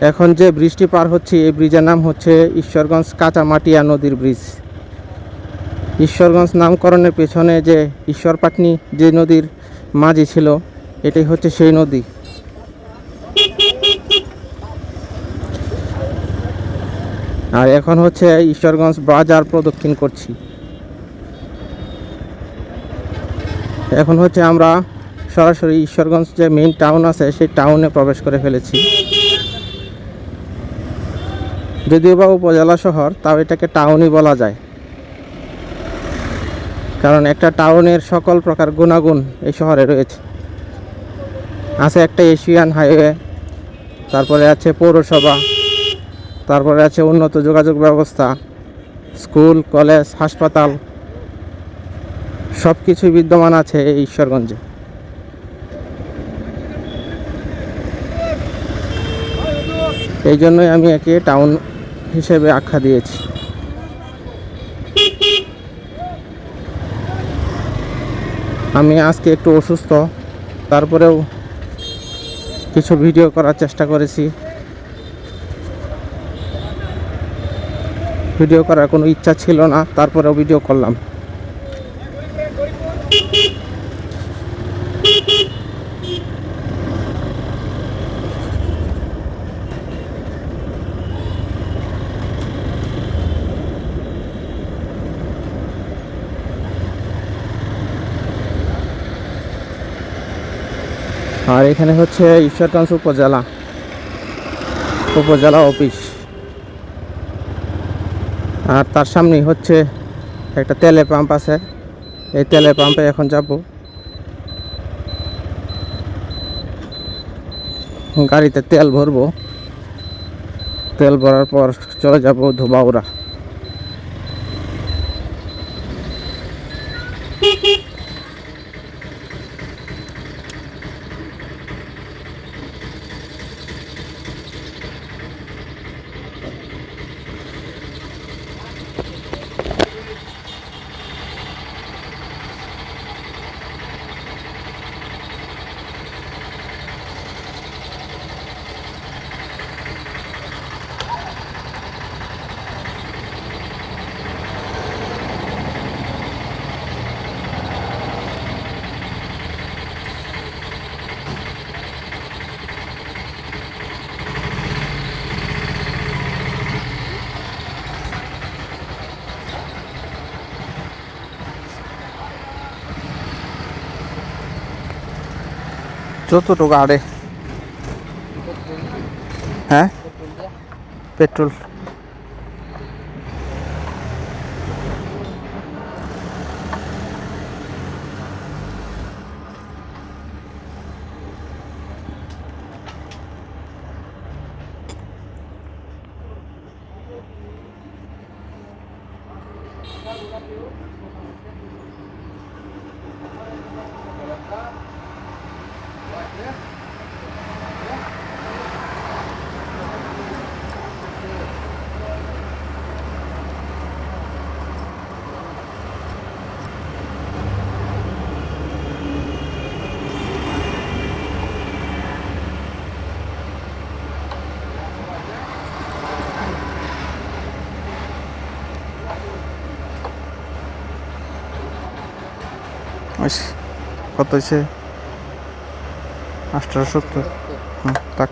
এখন যে ব্রিজটি পার হচ্ছে, এই ব্রিজের নাম হচ্ছে ঈশ্বরগঞ্জ কাঁচামাটিয়া নদীর ব্রিজ। ঈশ্বরগঞ্জ নামকরণের পেছনে যে ঈশ্বরপাটনি যে নদীর মাঝি ছিল, এটাই হচ্ছে সেই নদী। আর এখন হচ্ছে ঈশ্বরগঞ্জ বাজার প্রদক্ষিণ করছি। এখন হচ্ছে আমরা সরাসরি ঈশ্বরগঞ্জ যে মেইন টাউন আছে, সেই টাউনে প্রবেশ করে ফেলেছি। যদিও বা উপজেলা শহর, তাও এটাকে টাউনই বলা যায়। কারণ একটা টাউনের সকল প্রকার গুণাগুণ এই শহরে রয়েছে। আছে একটা এশিয়ান হাইওয়ে, তারপরে আছে পৌরসভা, তারপরে আছে উন্নত যোগাযোগ ব্যবস্থা, স্কুল, কলেজ, হাসপাতাল সব কিছুই বিদ্যমান আছে এই ঈশ্বরগঞ্জে। এই জন্যই আমি একে টাউন হিসেবে আখ্যা দিয়েছি। আমি আজকে একটু অসুস্থ, তারপরেও কিছু ভিডিও করার চেষ্টা করেছি। ভিডিও করার কোনো ইচ্ছা ছিল না, তারপরেও ভিডিও করলাম। আর এখানে হচ্ছে ঈশ্বরগঞ্জ উপজেলা। উপজেলা অফিস। আর তার সামনেই হচ্ছে একটা তেলে পাম্প আছে। এই তেলে পাম্পে এখন যাব। গাড়িতে তেল ভরবো। তেল ভরার পর চলে যাব ধোবাউড়া। যতটুকু আড়ে হ্যাঁ পেট্রোল কত হয়েছে আটশো সত্তর। হুম তাক